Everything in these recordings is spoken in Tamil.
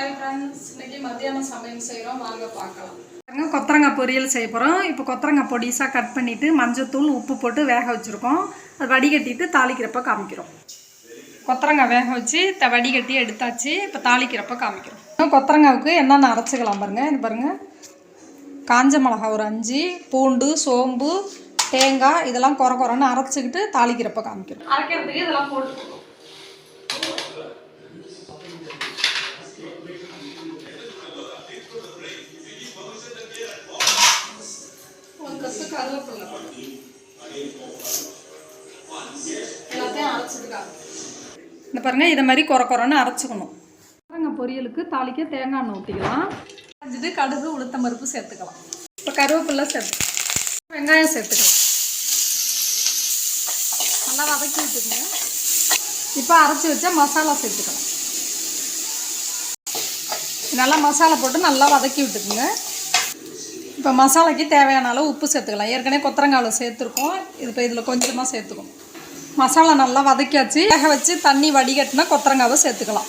ஹாய் ஃப்ரெண்ட்ஸ் இன்னைக்கு மத்தியானம் சமையல் செய்கிறோம் வாங்க பார்க்கலாம். பாருங்க கொத்தரங்காய் பொரியல் செய்ய போகிறோம் இப்போ கொத்தரங்காய் பொடிசாக கட் பண்ணிவிட்டு மஞ்சத்தூள் உப்பு போட்டு வேக வச்சுருக்கோம். அது வடிகட்டிட்டு தாளிக்கிறப்ப காமிக்கிறோம். கொத்தரங்காய் வேக வச்சு த வடிகட்டி எடுத்தாச்சு. இப்போ தாளிக்கிறப்ப காமிக்கிறோம். கொத்தரங்காவுக்கு என்னென்ன அரைச்சிக்கலாம் பாருங்கள் இது பாருங்கள் காஞ்ச மிளகா ஒரு அஞ்சு பூண்டு சோம்பு தேங்காய் இதெல்லாம் குறை குறைன்னு அரைச்சிக்கிட்டு தாளிக்கிறப்ப காமிக்கிறோம். அரைக்கிறதுக்கு இதெல்லாம் போட்டு கருவேப்பிலை போடணும். எல்லாத்தையும் அரைச்சிருக்காங்க. இந்த பாருங்க இதை மாதிரி குறை குறைன்னு அரைச்சிக்கணும். பாருங்க பொரியலுக்கு தாளிக்க தேங்காய் எண்ணெய் ஊற்றிக்கலாம் அரைச்சிட்டு கடுகு உளுத்தம் பருப்பு சேர்த்துக்கலாம். இப்போ கருவேப்பிலை சேர்த்து வெங்காயம் சேர்த்துக்கலாம். நல்லா வதக்கி விட்டுக்குங்க. இப்போ அரைச்சி வச்ச மசாலா சேர்த்துக்கலாம். நல்லா மசாலா போட்டு நல்லா வதக்கி விட்டுக்குங்க. இப்போ மசாலாக்கு தேவையான அளவு உப்பு சேர்த்துக்கலாம். ஏற்கனவே கொத்தரங்காவில் சேர்த்துருக்கோம். இது இப்போ இதில் கொஞ்சமாக சேர்த்துக்கணும். மசாலா நல்லா வதக்கியாச்சு. வேக வச்சு தண்ணி வடிகட்டினா கொத்தரங்காவை சேர்த்துக்கலாம்.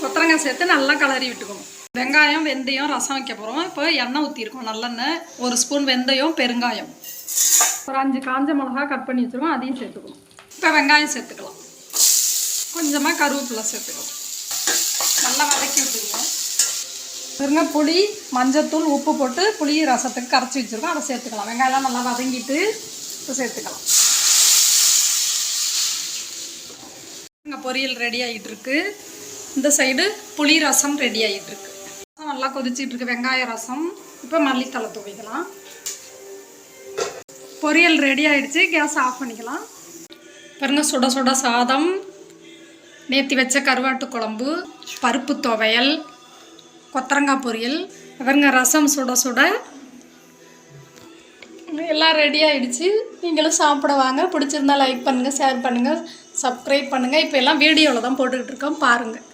கொத்தரங்காய் சேர்த்து நல்லா கலரி விட்டுக்கணும். வெங்காயம் வெந்தயம் ரசம் வைக்க போகிறோம் இப்போ எண்ணெய் ஊற்றிருக்கோம் நல்லெண்ணெய். ஒரு ஸ்பூன் வெந்தயம் பெருங்காயம். ஒரு அஞ்சு காஞ்ச மிளகா கட் பண்ணி வச்சுருக்கோம். அதையும் சேர்த்துக்கணும். இப்போ வெங்காயம் சேர்த்துக்கலாம். கொஞ்சமாக கருவேப்பிலை சேர்த்துக்கலாம். நல்லா வதக்கி விட்டுக்கலாம் பாருங்க புளி மஞ்சத்தூள் உப்பு போட்டு புளி ரசத்துக்கு கரைச்சி வச்சுருக்கோம். அதை சேர்த்துக்கலாம். வெங்காயம்லாம் நல்லா வதங்கிட்டு இப்போ சேர்த்துக்கலாம். இங்கே பொரியல் ரெடி ஆகிட்டு இருக்கு இந்த சைடு புளி ரசம் ரெடி ஆகிட்டு இருக்கு ரசம் நல்லா கொதிச்சிட்டு இருக்கு வெங்காய ரசம். இப்போ மல்லித்தலை துவைக்கலாம். பொரியல் ரெடி ஆகிடுச்சு கேஸ் ஆஃப் பண்ணிக்கலாம். பாருங்க சுட சுட சாதம். நேற்றி வச்ச கருவாட்டு குழம்பு பருப்பு துவையல் கொத்தரங்காய் பொரியல். பாருங்க ரசம் சுட சுட. எல்லாம் ரெடி ஆகிடுச்சு நீங்களும் சாப்பிட வாங்க. பிடிச்சிருந்தா லைக் பண்ணுங்கள் ஷேர் பண்ணுங்கள் சப்ஸ்கிரைப் பண்ணுங்கள் இப்போ எல்லாம் வீடியோவில் தான் போட்டுக்கிட்டு இருக்கோம். பாருங்கள்